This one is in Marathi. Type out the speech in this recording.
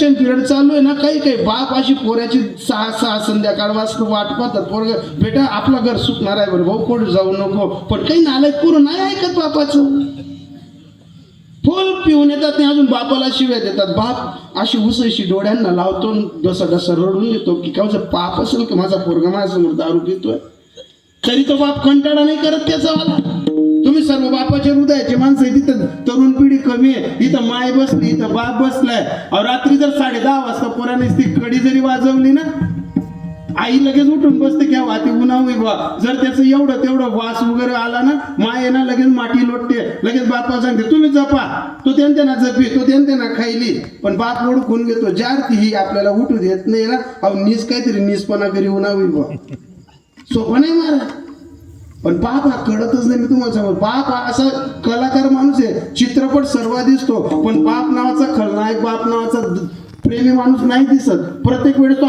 इलेक्शन पिरियड चालू आहे ना काही काही. बाप अशी पोऱ्याची सहा सहा संध्याकाळ वाजता वाट पाहतात. पोरग बेटा आपलं घर सुटणार आहे बरं. भाऊ कोण जाऊ नको. पण काही नालायक पोरं नाही ऐकत बापाचं. फुल पिऊन येतात नाही अजून बापाला शिव्या देतात. बाप अशी उसळशी डोळ्यांना लावतो डसा डसा रडून येतो की कावचं पाप असेल की? माझा पोरगा माझ्यासमोर दारू पितोय? तरी तो बाप कंटाळा नाही करत त्याचा वाला इथं माय बसली इथं बाप बसलाय. अहो रात्री जर साडे दहा वाजता पोराने ती कडी जरी वाजवली ना आई लगेच उठून बसते की वा ती उन्हावी बा जर त्याचं एवढं तेवढं वास वगैरे आला ना माय ना लगेच माटी लोटते. लगेच बापा सांगते तुम्ही जपा. तो त्यांना जपी तो त्यांना खायली. पण बाप ओळखून घेतो जार ती ही आपल्याला उठू देत नाही ना. अहो नीस काहीतरी निसपणा करी उन्हावी बा सोपं नाही मारा. पण बाप हा कळतच नाही मी तुम्हाला सांगतो बाप हा असा कलाकार माणूस आहे. चित्रपट सर्व दिसतो. पण बाप नावाचा खलनायक बाप नावाचा प्रेमी माणूस नाही दिसत. प्रत्येक वेळेस तो